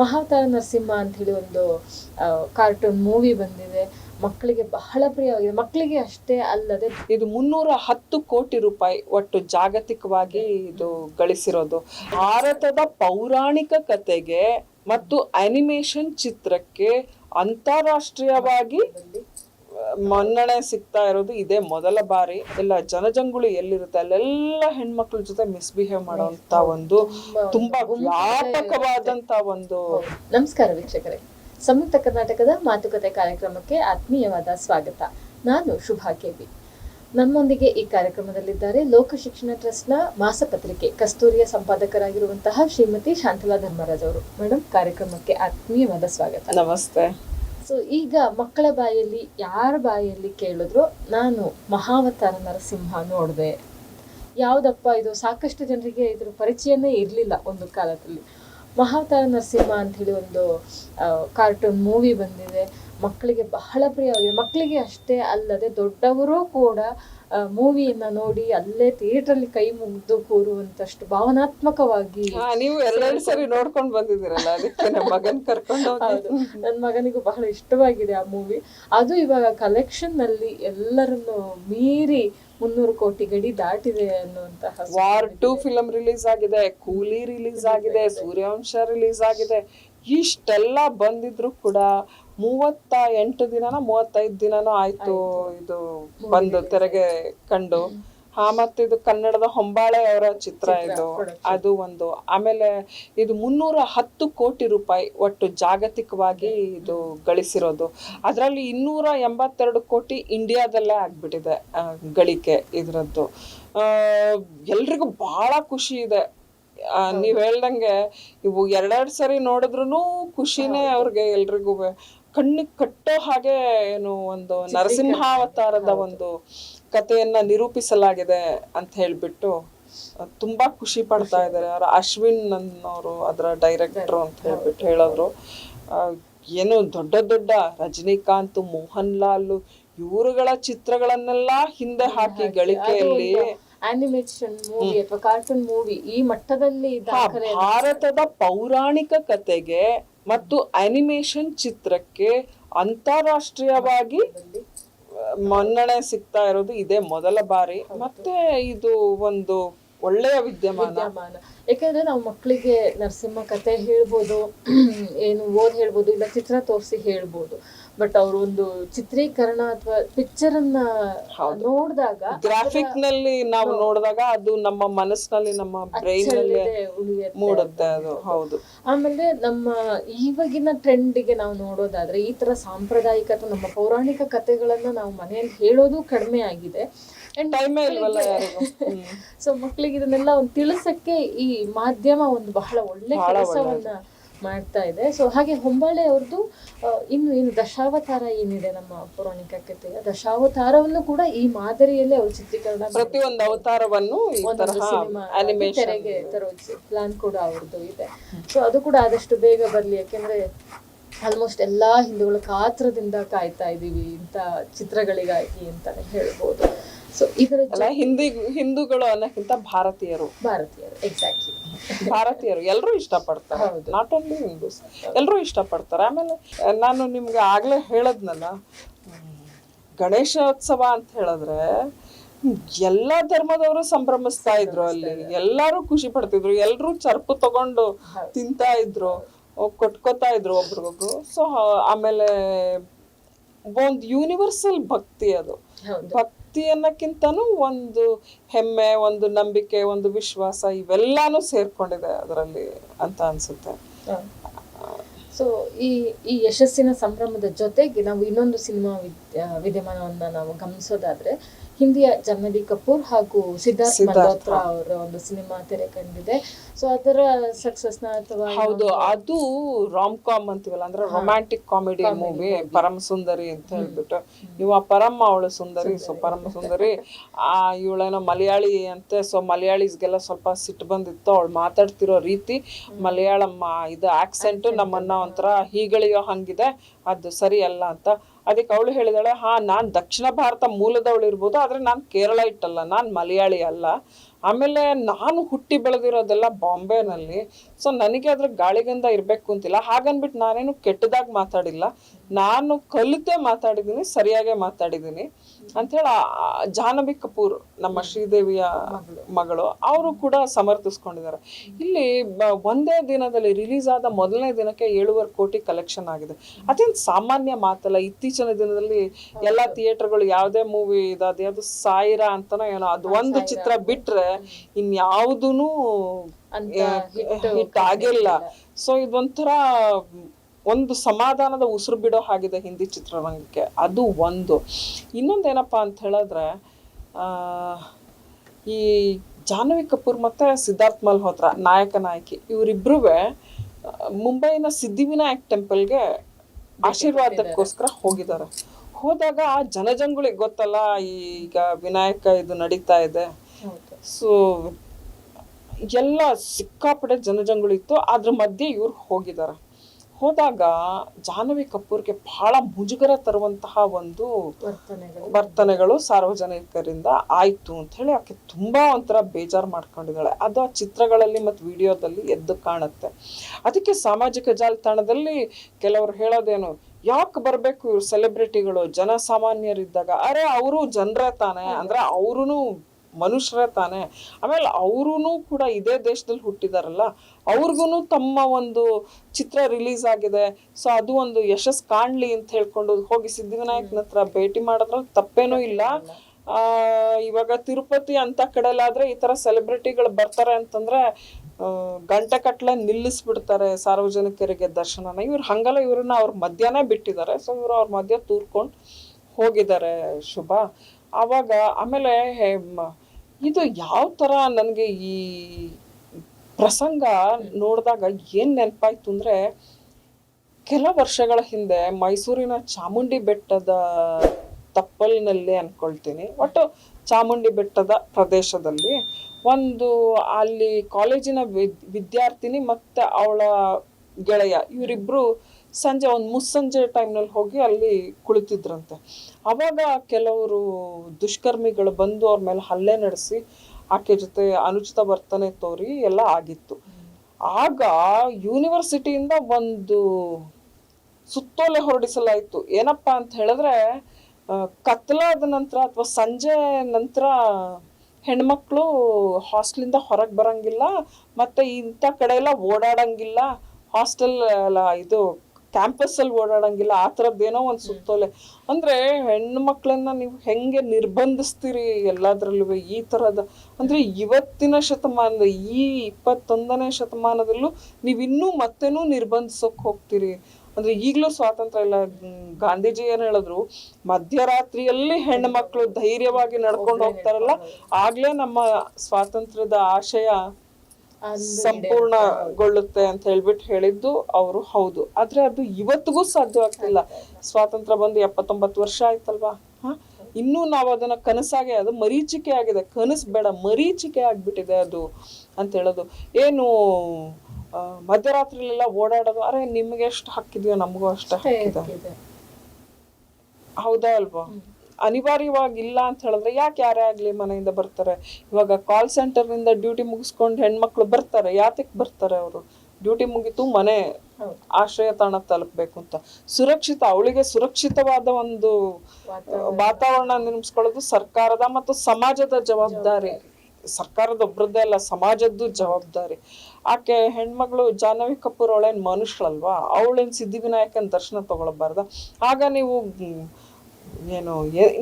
ಮಹಾವತಾರ ನರಸಿಂಹ ಅಂತ ಹೇಳಿ ಒಂದು ಕಾರ್ಟೂನ್ ಮೂವಿ ಬಂದಿದೆ. ಮಕ್ಕಳಿಗೆ ಬಹಳ ಪ್ರಿಯವಾಗಿದೆ. ಮಕ್ಕಳಿಗೆ ಅಷ್ಟೇ ಅಲ್ಲದೆ ಇದು ಮುನ್ನೂರ ಹತ್ತು ಕೋಟಿ ರೂಪಾಯಿ ಒಟ್ಟು ಜಾಗತಿಕವಾಗಿ ಇದು ಗಳಿಸಿರೋದು. ಭಾರತದ ಪೌರಾಣಿಕ ಕತೆಗೆ ಮತ್ತು ಅನಿಮೇಷನ್ ಚಿತ್ರಕ್ಕೆ ಅಂತಾರಾಷ್ಟ್ರೀಯವಾಗಿ ಮನ್ನಣೆ ಸಿಗ್ತಾ ಇರೋದು ಇದೇ ಮೊದಲ ಬಾರಿ. ಎಲ್ಲ ಜನಜಂಗುಳಿ ಎಲ್ಲಿರುತ್ತೆ? ಅಲ್ಲೆಲ್ಲ ಹೆಣ್ಮಕ್ಳ ಜೊತೆ ಮಿಸ್ಬಿಹೇವ್ ಮಾಡುವಂತ ಒಂದು ತುಂಬಾ ವ್ಯಾಪಕವಾದಂತ ಒಂದು ನಮಸ್ಕಾರ ವೀಕ್ಷಕರೇ. ಸಂಯುಕ್ತ ಕರ್ನಾಟಕದ ಮಾತುಕತೆ ಕಾರ್ಯಕ್ರಮಕ್ಕೆ ಆತ್ಮೀಯವಾದ ಸ್ವಾಗತ. ನಾನು ಶುಭಾ ಕೆಬಿ ನಮ್ಮೊಂದಿಗೆ ಈ ಕಾರ್ಯಕ್ರಮದಲ್ಲಿದ್ದಾರೆ ಲೋಕ ಶಿಕ್ಷಣ ಟ್ರಸ್ಟ್ನ ಮಾಸಪತ್ರಿಕೆ ಕಸ್ತೂರಿಯ ಸಂಪಾದಕರಾಗಿರುವಂತಹ ಶ್ರೀಮತಿ ಶಾಂತಲಾ ಧರ್ಮರಾಜ್ ಅವರು. ಮೇಡಮ್ ಕಾರ್ಯಕ್ರಮಕ್ಕೆ ಆತ್ಮೀಯವಾದ ಸ್ವಾಗತ. ನಮಸ್ತೆ. ಸೊ ಈಗ ಮಕ್ಕಳ ಬಾಯಲ್ಲಿ ಯಾರ ಬಾಯಲ್ಲಿ ಕೇಳಿದ್ರು, ನಾನು ಮಹಾವತಾರ ನರಸಿಂಹ ನೋಡಿದೆ. ಯಾವುದಪ್ಪ ಇದು? ಸಾಕಷ್ಟು ಜನರಿಗೆ ಇದ್ರ ಪರಿಚಯನೇ ಇರಲಿಲ್ಲ ಒಂದು ಕಾಲದಲ್ಲಿ. ಮಹಾವತಾರ ನರಸಿಂಹ ಅಂತ ಹೇಳಿ ಒಂದು ಕಾರ್ಟೂನ್ ಮೂವಿ ಬಂದಿದೆ. ಮಕ್ಕಳಿಗೆ ಬಹಳ ಪ್ರಿಯವಾಗಿದೆ ಮಕ್ಕಳಿಗೆ ಅಷ್ಟೇ ಅಲ್ಲದೆ ದೊಡ್ಡವರು ಕೂಡ ಮೂವಿಯನ್ನ ನೋಡಿ ಅಲ್ಲೇ ಥಿಯೇಟ್ರಲ್ಲಿ ಕೈ ಮುಗಿದು ಕೂರುವಂತಷ್ಟು ಭಾವನಾತ್ಮಕವಾಗಿ ನೀವು ಎರಡೆರಡು ಸರಿ ನೋಡ್ಕೊಂಡು ಬಂದಿದ್ದೀರಲ್ಲ ಅದಕ್ಕೆ ನಮ್ಮ ಮಗನ್ ಕರ್ಕೊಂಡು ನನ್ನ ಮಗನಿಗೂ ಬಹಳ ಇಷ್ಟವಾಗಿದೆ ಆ ಮೂವಿ. ಅದು ಇವಾಗ ಕಲೆಕ್ಷನ್ನಲ್ಲಿ ಎಲ್ಲರನ್ನು ಮೀರಿ ಮುನ್ನೂರು ಕೋಟಿ ಗಡಿ ದಾಟಿದೆ ಅನ್ನುವಂತಹ ವಾರ್ ಟು ಫಿಲಂ ರಿಲೀಸ್ ಆಗಿದೆ ಕೂಲಿ ರಿಲೀಸ್ ಆಗಿದೆ ಸೂರ್ಯವಂಶ ರಿಲೀಸ್ ಆಗಿದೆ. ಇಷ್ಟೆಲ್ಲ ಬಂದಿದ್ರು ಕೂಡ ಮೂವತ್ತ ಎಂಟು ದಿನನ ಮೂವತ್ತೈದು ದಿನನೂ ಆಯ್ತು ಇದು ಬಂದು ತೆರೆಗೆ ಕಂಡು. ಹಾ ಮತ್ತೆ ಇದು ಕನ್ನಡದ ಹೊಂಬಾಳೆ ಅವರ ಚಿತ್ರ ಇದು. ಅದು ಒಂದು. ಆಮೇಲೆ ಇದು ಮುನ್ನೂರ ಹತ್ತು ಕೋಟಿ ರೂಪಾಯಿ ಒಟ್ಟು ಜಾಗತಿಕವಾಗಿ ಇದು ಗಳಿಸಿರೋದು. ಅದರಲ್ಲಿ ಇನ್ನೂರ ಎಂಬತ್ತೆರಡು ಕೋಟಿ ಇಂಡಿಯಾದಲ್ಲೇ ಆಗ್ಬಿಟ್ಟಿದೆ ಗಳಿಕೆ ಇದ್ರದ್ದು. ಎಲ್ರಿಗೂ ಬಹಳ ಖುಷಿ ಇದೆ. ಆ, ನೀವ್ ಹೇಳ್ದಂಗೆ ಇವು ಎರಡೆರಡು ಸರಿ ನೋಡಿದ್ರು ಖುಷಿನೇ ಅವ್ರಿಗೆ ಎಲ್ರಿಗೂ. ಕಣ್ಣಿಗೆ ಕಟ್ಟೋ ಹಾಗೆ ಏನು ಒಂದು ನರಸಿಂಹಾವತಾರದ ಒಂದು ಕಥೆಯನ್ನ ನಿರೂಪಿಸಲಾಗಿದೆ ಅಂತ ಹೇಳ್ಬಿಟ್ಟು ತುಂಬಾ ಖುಷಿ ಪಡ್ತಾ ಇದ್ದಾರೆ. ಅವರ ಅಶ್ವಿನ್ ಅನ್ನೋರು ಅದರ ಡೈರೆಕ್ಟರ್ ಅಂತ ಹೇಳ್ಬಿಟ್ಟು ಹೇಳಿದ್ರು. ಏನು ದೊಡ್ಡ ದೊಡ್ಡ ರಜನಿಕಾಂತ್ ಮೋಹನ್ ಲಾಲ್ ಇವರುಗಳ ಚಿತ್ರಗಳನ್ನೆಲ್ಲ ಹಿಂದೆ ಹಾಕಿ ಗಳಿಕೆಯಲ್ಲಿ ಆನಿಮೇಷನ್ ಮೂವಿ ಅಥವಾ ಕಾರ್ಟೂನ್ ಮೂವಿ ಈ ಮಟ್ಟದಲ್ಲಿ ಭಾರತದ ಪೌರಾಣಿಕ ಕತೆಗೆ ಮತ್ತು ಅನಿಮೇಷನ್ ಚಿತ್ರಕ್ಕೆ ಅಂತಾರಾಷ್ಟ್ರೀಯವಾಗಿ ಮನ್ನಣೆ ಸಿಗ್ತಾ ಇರೋದು ಇದೇ ಮೊದಲ ಬಾರಿ. ಮತ್ತೆ ಇದು ಒಂದು ಒಳ್ಳೆಯ ವಿದ್ಯಮಾನ. ಯಾಕಂದ್ರೆ ನಾವು ಮಕ್ಕಳಿಗೆ ನರಸಿಂಹ ಕತೆ ಹೇಳ್ಬೋದು ಏನು ಓದ್ ಹೇಳ್ಬೋದು ಇಲ್ಲ ಚಿತ್ರ ತೋರಿಸಿ ಹೇಳ್ಬೋದು. ಬಟ್ ಅವರು ಒಂದು ಚಿತ್ರೀಕರಣ ಅಥವಾ ಪಿಕ್ಚರ್ ಅನ್ನ ನೋಡಿದಾಗ ಗ್ರಾಫಿಕ್ನಲ್ಲಿ ನಾವು ನೋಡಿದಾಗ ಅದು ನಮ್ಮ ಮನಸ್ಸಿನಲ್ಲಿ ನಮ್ಮ ಬ್ರೈನ್ ಮೂಡುತ್ತೆ ಅದು. ಹೌದು. ಆಮೇಲೆ ನಮ್ಮ ಇವಾಗಿನ ಟ್ರೆಂಡಿಗೆ ನಾವು ನೋಡೋದಾದ್ರೆ ಈ ತರ ಸಾಂಪ್ರದಾಯಿಕ ಅಥವಾ ನಮ್ಮ ಪೌರಾಣಿಕ ಕಥೆಗಳನ್ನ ನಾವು ಮನೆಯಲ್ಲಿ ಹೇಳೋದು ಕಡಿಮೆ ಆಗಿದೆ. ಸೊ ಮಕ್ಕಳಿಗೆ ಇದನ್ನೆಲ್ಲ ಒಂದು ತಿಳಿಸಕ್ಕೆ ಈ ಮಾಧ್ಯಮ ಒಂದು ಬಹಳ ಒಳ್ಳೆ ಕೆಲಸವನ್ನ ಮಾಡ್ತಾ ಇದೆ. ಸೊ ಹಾಗೆ ಹೊಂಬಾಳೆ ಅವ್ರದ್ದು ಇನ್ನು ಏನು ದಶಾವತಾರ ಏನಿದೆ ನಮ್ಮ ಪೌರಾಣಿಕ ಕಥೆಯ ದಶಾವತಾರವನ್ನು ಕೂಡ ಈ ಮಾದರಿಯಲ್ಲೇ ಅವರು ಚಿತ್ರೀಕರಣ ಪ್ರತಿ ಪ್ರತಿಯೊಂದು ಅವತಾರವನ್ನು ತೆರೆಗೆ ತರೋ ಪ್ಲಾನ್ ಕೂಡ ಅವ್ರದ್ದು ಇದೆ. ಸೊ ಅದು ಕೂಡ ಆದಷ್ಟು ಬೇಗ ಬರ್ಲಿ ಯಾಕೆಂದ್ರೆ ಆಲ್ಮೋಸ್ಟ್ ಎಲ್ಲಾ ಹಿಂದೂಗಳು ಕಾತ್ರದಿಂದ ಕಾಯ್ತಾ ಇದೀವಿ ಇಂತ ಚಿತ್ರಗಳಿಗಾಗಿ ಅಂತಾನೆ ಹೇಳ್ಬೋದು. ಸೊ ಇದರ ಹಿಂದಿ ಹಿಂದೂಗಳು ಅನ್ನೋಕ್ಕಿಂತ ಭಾರತೀಯರು. ಭಾರತೀಯರು ಎಕ್ಸಾಕ್ಟ್ಲಿ ಭಾರತೀಯರು ಎಲ್ಲರೂ ಇಷ್ಟಪಡ್ತಾರೆ. ನಾಟ್ ಓನ್ಲಿ ಹಿಂದೂಸ್ ಎಲ್ಲರೂ ಇಷ್ಟಪಡ್ತಾರೆ. ಆಮೇಲೆ ನಾನು ನಿಮ್ಗೆ ಆಗ್ಲೇ ಹೇಳದ್ನಲ್ಲ ಗಣೇಶೋತ್ಸವ ಅಂತ ಹೇಳಿದ್ರೆ ಎಲ್ಲ ಧರ್ಮದವರು ಸಂಭ್ರಮಿಸ್ತಾ ಇದ್ರು ಅಲ್ಲಿ. ಎಲ್ಲಾರು ಖುಷಿ ಪಡ್ತಿದ್ರು. ಎಲ್ರು ಚರ್ಪು ತಗೊಂಡು ತಿಂತಾ ಇದ್ರು ಕೊಟ್ಕೋತಾ ಇದ್ರು ಒಬ್ರಿಗೊಬ್ರು. ಸೊ ಆಮೇಲೆ ಒಂದು ಯೂನಿವರ್ಸಲ್ ಭಕ್ತಿ ಅದು. ಹೌದು. ಭಕ್ತಿ ಅನ್ನಕ್ಕಿಂತನೂ ಒಂದು ಹೆಮ್ಮೆ, ಒಂದು ನಂಬಿಕೆ, ಒಂದು ವಿಶ್ವಾಸ ಇವೆಲ್ಲಾನು ಸೇರ್ಕೊಂಡಿದೆ ಅದರಲ್ಲಿ ಅಂತ ಅನ್ಸುತ್ತೆ. ಸೊ ಈ ಈ ಯಶಸ್ಸಿನ ಸಂಭ್ರಮದ ಜೊತೆಗೆ ನಾವು ಇನ್ನೊಂದು ಸಿನಿಮಾ ವಿದ್ಯ ವಿದ್ಯಮಾನವನ್ನ ನಾವು ಗಮನಿಸೋದಾದ್ರೆ ಹಿಂದಿಯ ಜಾಹ್ನವಿ ಕಪೂರ್ ಹಾಗೂ ಸಿದ್ಧಾರ್ಥ್ ಮಲ್ಹೋತ್ರ ಅವರ ಒಂದು ಸಿನಿಮಾ ತೆರೆ ಕಂಡಿದೆ ಸೊ ಅದರ ಸಕ್ಸಸ್ನ ಅಥವಾ ಹೌದು ಅದು ರಾಮ್ ಕಾಮ್ ಅಂತೀವಲ್ಲ ಅಂದ್ರೆ ರೊಮ್ಯಾಂಟಿಕ್ ಕಾಮಿಡಿ ಮೂವಿ ಪರಮ ಸುಂದರಿ ಅಂತ ಹೇಳ್ಬಿಟ್ಟು. ಇವ ಪರಮ ಅವಳು ಸುಂದರಿ ಸೊ ಪರಮ ಸುಂದರಿ. ಆ ಇವಳೇನೋ ಮಲಯಾಳಿ ಅಂತ ಸೊ ಮಲಯಾಳಿಸ್ಗೆಲ್ಲ ಸ್ವಲ್ಪ ಸಿಟ್ಟು ಬಂದಿತ್ತು ಅವಳು ಮಾತಾಡ್ತಿರೋ ರೀತಿ ಮಲಯಾಳಮ್ಮ ಇದು ಆಕ್ಸೆಂಟ್ ನಮ್ಮನ್ನ ಒಂಥರ ಹೀಗಳಿಯೋ ಹಂಗಿದೆ ಅದು ಸರಿ ಅಲ್ಲ ಅಂತ. ಅದಕ್ಕೆ ಅವಳು ಹೇಳಿದಾಳೆ, ಹಾ, ನಾನು ದಕ್ಷಿಣ ಭಾರತ ಮೂಲದವಳು ಇರ್ಬೋದು, ಆದರೆ ನಾನು ಕೇರಳ ಇಟ್ಟಲ್ಲ, ನಾನು ಮಲಯಾಳಿ ಅಲ್ಲ. ಆಮೇಲೆ ನಾನು ಹುಟ್ಟಿ ಬೆಳೆದಿರೋದೆಲ್ಲ ಬಾಂಬೆನಲ್ಲಿ ಸೊ ನನಗೆ ಅದ್ರ ಗಾಳಿಗಂಧ ಇರ್ಬೇಕು ಅಂತಿಲ್ಲ. ಹಾಗನ್ಬಿಟ್ಟು ನಾನೇನು ಕೆಟ್ಟದಾಗಿ ಮಾತಾಡಿಲ್ಲ. ನಾನು ಕಲಿತೆ ಮಾತಾಡಿದೀನಿ ಸರಿಯಾಗೇ ಮಾತಾಡಿದೀನಿ ಅಂಥೇಳಿ ಜಾಹ್ನವಿ ಕಪೂರ್ ನಮ್ಮ ಶ್ರೀದೇವಿಯ ಮಗಳು ಅವರು ಕೂಡ ಸಮರ್ಥಿಸ್ಕೊಂಡಿದ್ದಾರೆ. ಇಲ್ಲಿ ಒಂದೇ ದಿನದಲ್ಲಿ ರಿಲೀಸ್ ಆದ ಮೊದಲನೇ ದಿನಕ್ಕೆ ಏಳುವರೆ ಕೋಟಿ ಕಲೆಕ್ಷನ್ ಆಗಿದೆ. ಅದೇನು ಸಾಮಾನ್ಯ ಮಾತಲ್ಲ ಇತ್ತೀಚಿನ ದಿನದಲ್ಲಿ ಎಲ್ಲ ಥಿಯೇಟರ್ಗಳು ಯಾವುದೇ ಮೂವಿ ಇದಾದ ಅದು ಸಾಯಿರಾ ಅಂತನೋ ಏನೋ ಅದು ಒಂದು ಚಿತ್ರ ಬಿಟ್ರೆ ಇನ್ಯಾವುದೂ ಹಿಟ್ ಆಗಿಲ್ಲ. ಸೊ ಇದೊಂಥರ ಒಂದು ಸಮಾಧಾನದ ಉಸಿರು ಬಿಡೋ ಹಾಗಿದೆ ಹಿಂದಿ ಚಿತ್ರರಂಗಕ್ಕೆ. ಅದು ಒಂದು. ಇನ್ನೊಂದೇನಪ್ಪ ಅಂತ ಹೇಳಿದ್ರೆ ಆ, ಈ ಜಾಹ್ನವಿ ಕಪೂರ್ ಮತ್ತೆ ಸಿದ್ಧಾರ್ಥ್ ಮಲ್ಹೋತ್ರ ನಾಯಕ ನಾಯಕಿ ಇವರಿಬ್ರು ಮುಂಬೈನ ಸಿದ್ಧಿವಿನಾಯಕ್ ಟೆಂಪಲ್ಗೆ ಆಶೀರ್ವಾದಕ್ಕೋಸ್ಕರ ಹೋಗಿದ್ದಾರೆ. ಹೋದಾಗ ಆ ಜನಜಂಗುಳಿಗೆ ಗೊತ್ತಲ್ಲ ಈಗ ವಿನಾಯಕ ಇದು ನಡೀತಾ ಇದೆ. ಸೊ ಎಲ್ಲ ಸಿಕ್ಕಾಪಟ್ಟೆ ಜನಜಂಗುಳಿತ್ತು ಅದ್ರ ಮಧ್ಯೆ ಇವ್ರು ಹೋಗಿದ್ದಾರೆ ಹೋದಾಗ ಜಾಹ್ನವಿ ಕಪೂರ್ಗೆ ಬಹಳ ಮುಜುಗರ ತರುವಂತಹ ಒಂದು ವರ್ತನೆಗಳು. ವರ್ತನೆಗಳು ಸಾರ್ವಜನಿಕರಿಂದ ಆಯ್ತು ಅಂತ ಹೇಳಿ ಆಕೆ ತುಂಬಾ ಒಂಥರ ಬೇಜಾರು ಮಾಡ್ಕೊಂಡಿದ್ದಾಳೆ. ಅದು ಆ ಚಿತ್ರಗಳಲ್ಲಿ ಮತ್ತು ವಿಡಿಯೋದಲ್ಲಿ ಎದ್ದು ಕಾಣುತ್ತೆ. ಅದಕ್ಕೆ ಸಾಮಾಜಿಕ ಜಾಲತಾಣದಲ್ಲಿ ಕೆಲವರು ಹೇಳೋದೇನು ಯಾಕೆ ಬರಬೇಕು ಇವ್ರು ಸೆಲೆಬ್ರಿಟಿಗಳು ಜನಸಾಮಾನ್ಯರಿದ್ದಾಗ ಅರೆ ಅವರು ಜನರ ತಾನೆ. ಅಂದ್ರೆ ಅವ್ರೂ ಮನುಷ್ಯರೇ ತಾನೇ. ಆಮೇಲೆ ಅವ್ರೂ ಕೂಡ ಇದೇ ದೇಶದಲ್ಲಿ ಹುಟ್ಟಿದಾರಲ್ಲ ಅವ್ರಿಗೂ ತಮ್ಮ ಒಂದು ಚಿತ್ರ ರಿಲೀಸ್ ಆಗಿದೆ. ಸೊ ಅದು ಒಂದು ಯಶಸ್ ಕಾಣ್ಲಿ ಅಂತ ಹೇಳ್ಕೊಂಡು ಹೋಗಿ ಸಿದ್ಧಿವಿನಾಯಕನ ಹತ್ರ ಭೇಟಿ ಮಾಡೋದ್ರಲ್ಲಿ ತಪ್ಪೇನೂ ಇಲ್ಲ. ಆ ಇವಾಗ ತಿರುಪತಿ ಅಂತ ಕಡೆಲಾದ್ರೆ ಈ ತರ ಸೆಲೆಬ್ರಿಟಿಗಳು ಬರ್ತಾರೆ ಅಂತಂದ್ರೆ ಗಂಟೆ ಕಟ್ಲೆ ನಿಲ್ಲಿಸ್ಬಿಡ್ತಾರೆ ಸಾರ್ವಜನಿಕರಿಗೆ ದರ್ಶನನ. ಇವ್ರು ಹಂಗಲ್ಲ ಇವ್ರನ್ನ ಅವ್ರ ಮಧ್ಯಾಹ್ನ ಬಿಟ್ಟಿದ್ದಾರೆ. ಸೊ ಇವರು ಅವ್ರ ಮಧ್ಯ ತೂರ್ಕೊಂಡು ಹೋಗಿದ್ದಾರೆ ಶುಭ. ಆವಾಗ ಆಮೇಲೆ ಇದು ಯಾವ ತರ ನನಗೆ ಈ ಪ್ರಸಂಗ ನೋಡಿದಾಗ ಏನ್ ನೆನಪಾಯ್ತು ಅಂದ್ರೆ, ಕೆಲ ವರ್ಷಗಳ ಹಿಂದೆ ಮೈಸೂರಿನ ಚಾಮುಂಡಿ ಬೆಟ್ಟದ ತಪ್ಪಲಿನಲ್ಲಿ ಅನ್ಕೊಳ್ತೀನಿ. ಒಟ್ಟು ಚಾಮುಂಡಿ ಬೆಟ್ಟದ ಪ್ರದೇಶದಲ್ಲಿ ಒಂದು ಅಲ್ಲಿ ಕಾಲೇಜಿನ ವಿದ್- ವಿದ್ಯಾರ್ಥಿನಿ ಮತ್ತೆ ಅವಳ ಗೆಳೆಯ, ಇವರಿಬ್ರು ಸಂಜೆ ಒಂದು ಮುಸ್ಸಂಜೆ ಟೈಮ್ನಲ್ಲಿ ಹೋಗಿ ಅಲ್ಲಿ ಕುಳಿತಿದ್ರಂತೆ. ಅವಾಗ ಕೆಲವರು ದುಷ್ಕರ್ಮಿಗಳು ಬಂದು ಅವ್ರ ಮೇಲೆ ಹಲ್ಲೆ ನಡೆಸಿ ಆಕೆ ಜೊತೆ ಅನುಚಿತ ವರ್ತನೆ ತೋರಿ ಎಲ್ಲ ಆಗಿತ್ತು. ಆಗ ಯೂನಿವರ್ಸಿಟಿಯಿಂದ ಒಂದು ಸುತ್ತೋಲೆ ಹೊರಡಿಸಲಾಯಿತು. ಏನಪ್ಪಾ ಅಂತ ಹೇಳಿದ್ರೆ ಕತ್ಲಾದ ನಂತರ ಅಥವಾ ಸಂಜೆ ನಂತರ ಹೆಣ್ಮಕ್ಳು ಹಾಸ್ಟೆಲಿಂದ ಹೊರಗೆ ಬರಂಗಿಲ್ಲ, ಮತ್ತೆ ಇಂಥ ಕಡೆ ಎಲ್ಲ ಓಡಾಡಂಗಿಲ್ಲ, ಹಾಸ್ಟೆಲ್ ಇದು ಕ್ಯಾಂಪಸ್ ಅಲ್ಲಿ ಓಡಾಡಂಗಿಲ್ಲ ಆ ಥರದ್ದೇನೋ ಒಂದು ಸುತ್ತೋಲೆ. ಅಂದ್ರೆ ಹೆಣ್ಣು ಮಕ್ಕಳನ್ನ ನೀವು ಹೆಂಗೆ ನಿರ್ಬಂಧಿಸ್ತೀರಿ ಎಲ್ಲದ್ರಲ್ಲೂ ಈ ತರದ ಅಂದ್ರೆ ಇವತ್ತಿನ ಶತಮಾನದ ಈ ಇಪ್ಪತ್ತೊಂದನೇ ಶತಮಾನದಲ್ಲೂ ನೀವು ಇನ್ನೂ ಮತ್ತೇನೂ ನಿರ್ಬಂಧಿಸೋಕ್ ಹೋಗ್ತೀರಿ. ಅಂದ್ರೆ ಈಗಲೂ ಸ್ವಾತಂತ್ರ್ಯ ಇಲ್ಲ. ಗಾಂಧೀಜಿ ಏನ್ ಹೇಳಿದ್ರು ಮಧ್ಯರಾತ್ರಿಯಲ್ಲಿ ಹೆಣ್ಣು ಮಕ್ಕಳು ಧೈರ್ಯವಾಗಿ ನಡ್ಕೊಂಡು ಹೋಗ್ತಾರಲ್ಲ ಆಗ್ಲೇ ನಮ್ಮ ಸ್ವಾತಂತ್ರ್ಯದ ಆಶಯ ಸಂಪೂರ್ಣಗೊಳ್ಳುತ್ತೆ ಅಂತ ಹೇಳ್ಬಿಟ್ಟು ಹೇಳಿದ್ದು ಅವರು ಹೌದು. ಆದ್ರೆ ಅದು ಇವತ್ತಿಗೂ ಸಾಧ್ಯ ಆಗ್ತಿಲ್ಲ. ಸ್ವಾತಂತ್ರ್ಯ ಬಂದು ಎಪ್ಪತ್ತೊಂಬತ್ತು ವರ್ಷ ಆಯ್ತಲ್ವಾ? ಹ? ಇನ್ನೂ ನಾವು ಅದನ್ನ ಕನಸಾಗೆ ಅದು ಮರೀಚಿಕೆ ಆಗಿದೆ. ಕನಸು ಬೇಡ ಮರೀಚಿಕೆ ಆಗ್ಬಿಟ್ಟಿದೆ ಅದು ಅಂತ ಹೇಳೋದು. ಏನು ಮಧ್ಯರಾತ್ರಿಲೆಲ್ಲ ಓಡಾಡೋದು ಅರೆ ನಿಮ್ಗೆ ಎಷ್ಟು ಹಾಕಿದ್ಯೋ ನಮಗೂ ಅಷ್ಟೇ ಹಕ್ಕಿದೆ ಇದೆ. ಹೌದಾ ಅಲ್ವಾ? ಅನಿವಾರ್ಯವಾಗಿ ಇಲ್ಲ ಅಂತ ಹೇಳಿದ್ರೆ ಯಾಕೆ ಯಾರೇ ಆಗಲಿ ಮನೆಯಿಂದ ಬರ್ತಾರೆ? ಇವಾಗ ಕಾಲ್ ಸೆಂಟರ್ನಿಂದ ಡ್ಯೂಟಿ ಮುಗಿಸ್ಕೊಂಡು ಹೆಣ್ಮಕ್ಳು ಬರ್ತಾರೆ ಯಾತಕ್ಕೆ ಬರ್ತಾರೆ ಅವರು? ಡ್ಯೂಟಿ ಮುಗೀತು ಮನೆ ಆಶ್ರಯ ತಾಣ ತಲುಪಬೇಕು ಅಂತ. ಸುರಕ್ಷಿತ ಅವಳಿಗೆ ಸುರಕ್ಷಿತವಾದ ಒಂದು ವಾತಾವರಣ. ನಿರ್ಮಿಸ್ಕೊಳ್ಳೋದು ಸರ್ಕಾರದ ಮತ್ತು ಸಮಾಜದ ಜವಾಬ್ದಾರಿ. ಸರ್ಕಾರದ ಒಬ್ಬರದ್ದೇ ಅಲ್ಲ ಸಮಾಜದ್ದು ಜವಾಬ್ದಾರಿ. ಆಕೆ ಹೆಣ್ಮಗಳು ಜಾಹ್ನವಿ ಕಪೂರ್ ಅವಳೇನು ಮನುಷ್ಯಳಲ್ವಾ? ಅವಳೇನು ಸಿದ್ಧಿವಿನಾಯಕನ ದರ್ಶನ ತಗೊಳ್ಬಾರ್ದ? ಆಗ ನೀವು ಏನು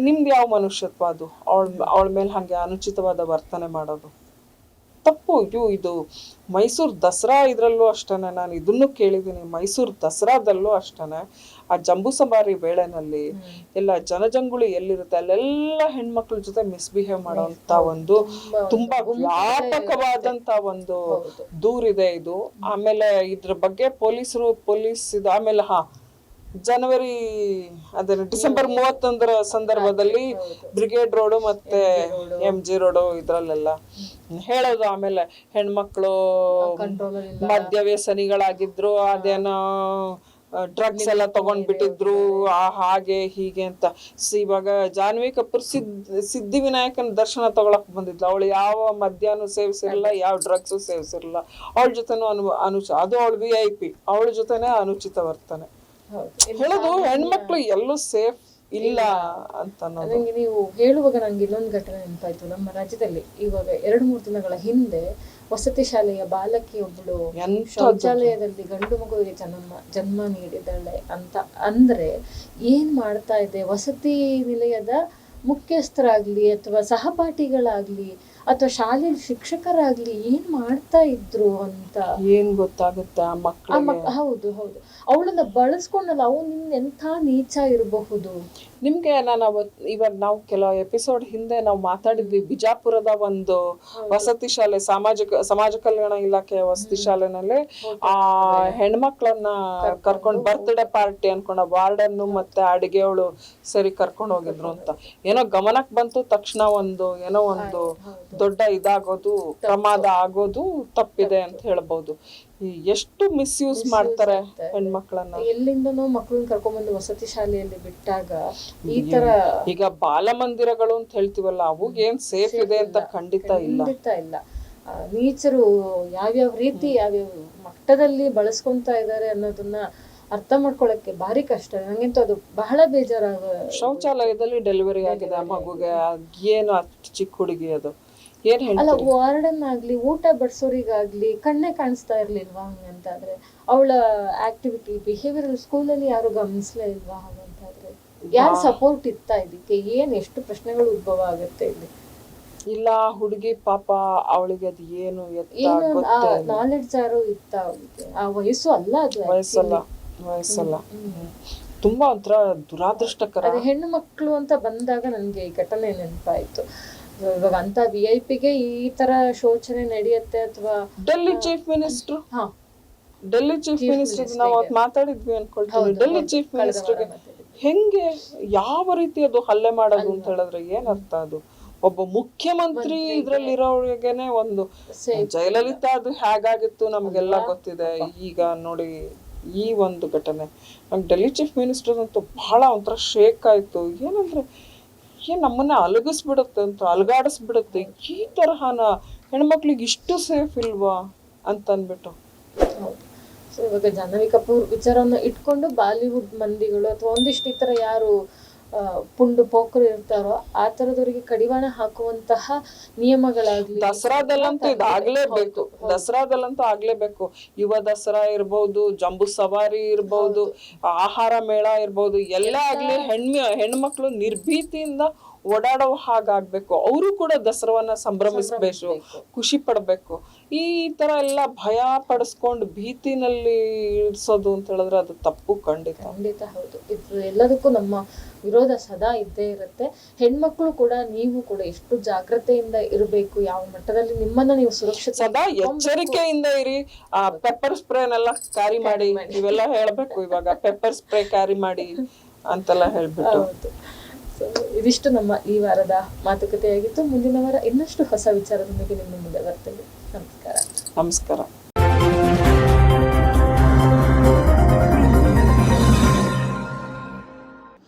ನಿಮ್ದು ಯಾವ ಮನುಷ್ಯತ್ವ ಅದು? ಅವಳ ಅವಳ ಮೇಲೆ ಹಂಗೆ ಅನುಚಿತವಾದ ವರ್ತನೆ ಮಾಡೋದು. ತಪ್ಪು. ಇದು ಇದು ಮೈಸೂರು ದಸರಾ ಇದರಲ್ಲೂ ಅಷ್ಟೇ ನಾನು ಇದನ್ನು ಕೇಳಿದ್ದೀನಿ. ಮೈಸೂರು ದಸರಾದಲ್ಲೂ ಅಷ್ಟೇ ಆ ಜಂಬೂ ಸವಾರಿ ವೇಳೆನಲ್ಲಿ ಎಲ್ಲ ಜನಜಂಗುಳಿ ಎಲ್ಲಿರುತ್ತೆ? ಅಲ್ಲೆಲ್ಲ ಹೆಣ್ಮಕ್ಳ ಜೊತೆ ಮಿಸ್ಬಿಹೇವ್ ಮಾಡೋಂತ ಒಂದು ತುಂಬಾ ವ್ಯಾಪಕವಾದಂತ ಒಂದು ದೂರಿದೆ ಇದು. ಆಮೇಲೆ ಇದ್ರ ಬಗ್ಗೆ ಪೊಲೀಸರು ಪೊಲೀಸ್ ಇದು ಆಮೇಲೆ ಹಾ ಜನವರಿ ಅದೇ ಡಿಸೆಂಬರ್ ಮೂವತ್ತೊಂದರ ಸಂದರ್ಭದಲ್ಲಿ ಬ್ರಿಗೇಡ್ ರೋಡು ಮತ್ತೆ ಎಂ ಜಿ ರೋಡು ಇದ್ರಲ್ಲೆಲ್ಲ ಹೇಳೋದು. ಆಮೇಲೆ ಹೆಣ್ಮಕ್ಳು ಮದ್ಯ ವ್ಯಸನಿಗಳಾಗಿದ್ರು ಅದೇನೋ ಡ್ರಗ್ಸ್ ಎಲ್ಲ ತಗೊಂಡ್ಬಿಟ್ಟಿದ್ರು ಆ ಹಾಗೆ ಹೀಗೆ ಅಂತ. ಇವಾಗ ಜಾನ್ವಿ ಕಪೂರ್ ಸಿದ್ಧ ಸಿದ್ಧಿವಿನಾಯಕನ ದರ್ಶನ ತಗೊಳಕ್ ಬಂದಿದ್ಲು. ಅವಳು ಯಾವ ಮದ್ಯಾನು ಸೇವಿಸಿರಲ್ಲ ಯಾವ ಡ್ರಗ್ಸು ಸೇವಿಸಿರಲ್ಲ. ಅವಳ ಜೊತೆನೂ ಅನು ಅನುಚ ಅದು ಅವಳು ವಿ ಐ ಪಿ ಅವಳ ಜೊತೆನೆ ಅನುಚಿತ ವರ್ತನೆ. ಹೇಳೋದು ಹೆಣ್ಮಕ್ಳು ಎಲ್ಲೂ ಸೇಫ್ ಇಲ್ಲ ಅಂತ ನನಗೆ ನಂಗೆ ನೀವು ಹೇಳುವಾಗ ನಂಗೆ ಇನ್ನೊಂದು ಘಟನೆ ನೆನಪಾಯ್ತು. ನಮ್ಮ ರಾಜ್ಯದಲ್ಲಿ ಇವಾಗ ಎರಡು ಮೂರು ದಿನಗಳ ಹಿಂದೆ ವಸತಿ ಶಾಲೆಯ ಬಾಲಕಿ ಒಬ್ಬಳು ಎಂಥದ್ದು? ಶೌಚಾಲಯದಲ್ಲಿ ಗಂಡು ಮಗುವಿಗೆ ಜನ್ಮ ಜನ್ಮ ನೀಡಿದ್ದಾಳೆ ಅಂತ ಅಂದ್ರೆ ಏನ್ ಮಾಡ್ತಾ ಇದೆ? ವಸತಿ ನಿಲಯದ ಮುಖ್ಯಸ್ಥರಾಗ್ಲಿ ಅಥವಾ ಸಹಪಾಠಿಗಳಾಗ್ಲಿ ಅಥವಾ ಶಾಲೆಯಲ್ಲಿ ಶಿಕ್ಷಕರಾಗ್ಲಿ ಏನ್ ಮಾಡ್ತಾ ಇದ್ರು ಅಂತ? ಏನ್ ಗೊತ್ತಾಗುತ್ತೆ ಹೌದು ಹೌದು. ಅವಳನ್ನ ಬಳಸ್ಕೊಂಡಲ್ಲ ಅವನಿಂದ ಎಂಥ ನೀಚ ಇರಬಹುದು? ನಿಮ್ಗೆ ನಾನು ಇವಾಗ ನಾವು ಕೆಲವು ಎಪಿಸೋಡ್ ಹಿಂದೆ ನಾವು ಮಾತಾಡಿದ್ವಿ ಬಿಜಾಪುರದ ಒಂದು ವಸತಿ ಶಾಲೆ ಸಾಮಾಜಿಕ ಸಮಾಜ ಕಲ್ಯಾಣ ಇಲಾಖೆಯ ವಸತಿ ಶಾಲೆನಲ್ಲಿ ಆ ಹೆಣ್ಮಕ್ಳನ್ನ ಕರ್ಕೊಂಡು ಬರ್ತ್ಡೇ ಪಾರ್ಟಿ ಅನ್ಕೊಂಡ ವಾರ್ಡನ್ನು ಮತ್ತೆ ಅಡಿಗೆಯವಳು ಸರಿ ಕರ್ಕೊಂಡು ಹೋಗಿದ್ರು ಅಂತ. ಏನೋ ಗಮನಕ್ ಬಂತು ತಕ್ಷಣ ಒಂದು ಏನೋ ಒಂದು ದೊಡ್ಡ ಇದಾಗೋದು ಪ್ರಮಾದ ಆಗೋದು ತಪ್ಪಿದೆ ಅಂತ ಹೇಳ್ಬಹುದು ಈ ಎಷ್ಟು ಮಿಸ್ಯೂಸ್ ಮಾಡ್ತಾರೆ ಹೆಣ್ಮಕ್ಳನ್ನ? ಎಲ್ಲಿಂದನೋ ಮಕ್ಕಳನ್ನ ಕರ್ಕೊಂಡ್ಬಂದು ವಸತಿ ಶಾಲೆಯಲ್ಲಿ ಬಿಟ್ಟಾಗ ಈ ತರ ಈಗ ಬಾಲಮಂದಿರಗಳು ಅಂತ ಹೇಳ್ತೀವಲ್ಲ ಅವು ಏನ್ ಸೇಫ್ ಇದೆ ಅಂತ ಖಂಡಿತ ಇಲ್ಲ. ಖಂಡಿತ ಇಲ್ಲ. ನೀಚರು ಯಾವ್ಯಾವ ರೀತಿ ಯಾವ್ಯಾವ ಮಟ್ಟದಲ್ಲಿ ಬಳಸ್ಕೊಂತ ಇದ್ದಾರೆ ಅನ್ನೋದನ್ನ ಅರ್ಥ ಮಾಡ್ಕೊಳಕ್ಕೆ ಭಾರಿ ಕಷ್ಟ. ನಂಗಂತೂ ಅದು ಬಹಳ ಬೇಜಾರಾಗ ಶೌಚಾಲಯದಲ್ಲಿ ಡೆಲಿವರಿ ಆಗಿದೆ ಆ ಮಗುಗೆ. ಏನು ಚಿಕ್ಕ ಹುಡುಗಿ ಅದು. ಏನ್ ಅಲ್ಲ ಹೇಳ್ತೀರಿ ವಾರ್ಡನ್ ಆಗ್ಲಿ ಊಟ ಬಡಿಸೋರಿಗಾಗ್ಲಿ ಕಣ್ಣೇ ಕಾಣಿಸ್ತಾ ಇರ್ಲಿಲ್ವಾ ಹಂಗಂತಾದ್ರೆ ಅವಳ ಆಕ್ಟಿವಿಟಿ ಬಿಹೇವಿಯರ್ ಸ್ಕೂಲಲ್ಲಿ ಯಾರು ಗಮನಿಸ್ಲೇ ಇಲ್ವಾ ಹಾಗಂತಾದ್ರೆ ಯಾರು ಸಪೋರ್ಟ್ ಇತ್ತ ಇದಕ್ಕೆ? ಏನ್ ಎಷ್ಟು ಪ್ರಶ್ನೆಗಳು ಉದ್ಭವ ಆಗುತ್ತೆ ಇಲ್ಲಿ? ಇಲ್ಲ ಹುಡುಗಿ ಪಾಪ ಅವಳಿಗೆ ಅದು ಏನು ಎತ್ತ ಏನು ಆ ಗೊತ್ತೇ ಇಲ್ಲ. ನಾಲೆಡ್ಜ್ ಯಾರು ಇತ್ತ ಅವಳಿಗೆ? ಆ ವಯಸ್ಸು ಅಲ್ಲ ಅದು ವಯಸ್ಸಲ್ಲ ವಯಸ್ಸಲ್ಲ. ಹ್ಮ್. ತುಂಬಾ ಒಂಥರ ದುರಾದೃಷ್ಟಕರ ಅದು ಹೆಣ್ಣು ಮಕ್ಕಳು ಅಂತ ಬಂದಾಗ ನನ್ಗೆ ಈ ಘಟನೆ ನೆನಪಾಯ್ತು. ಇವಾಗ ಅಂತ ವಿ ಐ ಪಿಗೆ ಈ ತರ ಶೋಚನೆ ನಡೆಯುತ್ತೆ ಅಥವಾ ಡೆಲ್ಲಿ ಚೀಫ್ ಮಿನಿಸ್ಟರ್? ಹಾ. ಡೆಲ್ಲಿ ಚೀಫ್ ಮಿನಿಸ್ಟರ್ ನಾವು ಅವತ್ತು ಮಾತಾಡಿದ್ವಿ ಅನ್ಕೊಳ್ತೀವಿ ಡೆಲ್ಲಿ ಚೀಫ್ ಮಿನಿಸ್ಟರ್ ಹೆಂಗೆ ಯಾವ ರೀತಿ ಅದು ಹಲ್ಲೆ ಮಾಡೋದು ಅಂತ ಹೇಳಿದ್ರೆ ಏನ್ ಅರ್ಥ ಅದು? ಒಬ್ಬ ಮುಖ್ಯಮಂತ್ರಿ ಇದ್ರಲ್ಲಿ ಇರೋರಿಗೆನೆ ಒಂದು. ಜಯಲಲಿತಾ ಅದು ಹೇಗಾಗಿತ್ತು ನಮ್ಗೆಲ್ಲ ಗೊತ್ತಿದೆ. ಈಗ ನೋಡಿ ಈ ಒಂದು ಘಟನೆ. ನಮ್ಗೆ ಡೆಲ್ಲಿ ಚೀಫ್ ಮಿನಿಸ್ಟರ್ ಅಂತೂ ಬಹಳ ಒಂಥರ ಶೇಕ್ ಆಯ್ತು. ಏನಂದ್ರೆ ಏನ್ ನಮ್ಮನ್ನ ಅಲಗಿಸ್ಬಿಡುತ್ತೆ ಅಂತ, ಅಲಗಾಡಿಸ್ಬಿಡುತ್ತೆ. ಈ ತರಹನ ಹೆಣ್ಮಕ್ಳಿಗೆ ಇಷ್ಟು ಸೇಫ್ ಇಲ್ವಾ ಅಂತ ಅಂದ್ಬಿಟ್ಟು ಸೊ ಇವಾಗ ಜಾಹ್ನವಿ ಕಪೂರ್ ವಿಚಾರವನ್ನು ಇಟ್ಕೊಂಡು ಬಾಲಿವುಡ್ ಮಂದಿಗಳು ಅಥವಾ ಒಂದಿಷ್ಟು ಈ ತರ ಯಾರು ಪುಂಡು ಪೋಕರು ಇರ್ತಾರೋ ಆ ತರದವರಿಗೆ ಕಡಿವಾಣ ಹಾಕುವಂತಹ ನಿಯಮಗಳಾಗ್ಲಿ ದಸರಾದಲ್ಲಂತೂ ಇದಾಗ್ಲೇಬೇಕು ದಸರಾದಲ್ಲಂತೂ ಆಗ್ಲೇಬೇಕು. ಯುವ ದಸರಾ ಇರ್ಬೋದು ಜಂಬೂ ಸವಾರಿ ಇರ್ಬೋದು ಆಹಾರ ಮೇಳ ಇರ್ಬೋದು ಎಲ್ಲ ಆಗ್ಲಿ ಹೆಣ್ಮ ಹೆಣ್ಮಕ್ಳು ನಿರ್ಭೀತಿಯಿಂದ ಓಡಾಡೋ ಹಾಗಾಗ್ಬೇಕು. ಅವರು ಕೂಡ ದಸರಾವನ್ನ ಸಂಭ್ರಮಿಸ್ಬೇಕು ಖುಷಿ ಪಡ್ಬೇಕು. ಈ ತರ ಎಲ್ಲ ಭಯ ಪಡಿಸ್ಕೊಂಡು ಭೀತಿನಲ್ಲಿ ಇಡ್ಸೋದು ಅಂತ ಹೇಳಿದ್ರೆ ಅದು ತಪ್ಪು ಖಂಡಿತ. ಖಂಡಿತ ಹೌದು. ಇದು ಎಲ್ಲದಕ್ಕೂ ನಮ್ಮ ವಿರೋಧ ಸದಾ ಇದ್ದೇ ಇರುತ್ತೆ. ಹೆಣ್ಮಕ್ಳು ಕೂಡ ನೀವು ಕೂಡ ಎಷ್ಟು ಜಾಗ್ರತೆಯಿಂದ ಇರಬೇಕು ಯಾವ ಮಟ್ಟದಲ್ಲಿ ನಿಮ್ಮನ್ನ ನೀವು ಸುರಕ್ಷಿತ ಸದಾ ಎಚ್ಚರಿಕೆಯಿಂದ ಇರಿ. ಆ ಪೆಪ್ಪರ್ ಸ್ಪ್ರೇನೆಲ್ಲ ಕ್ಯಾರಿ ಮಾಡಿ ಇವೆಲ್ಲ ಹೇಳ್ಬೇಕು ಇವಾಗ. ಪೆಪ್ಪರ್ ಸ್ಪ್ರೇ ಕ್ಯಾರಿ ಮಾಡಿ ಅಂತೆಲ್ಲ ಹೇಳ್ಬಿಟ್ಟು. ಸೊ ಇದಿಷ್ಟು ನಮ್ಮ ಈ ವಾರದ ಮಾತುಕತೆಯಾಗಿತ್ತು. ಮುಂದಿನ ವಾರ ಇನ್ನಷ್ಟು ಹೊಸ ವಿಚಾರದೊಂದಿಗೆ ನಿಮ್ಮ ಮುಂದೆ ಬರ್ತೇವೆ ನಮಸ್ಕಾರ. ನಮಸ್ಕಾರ.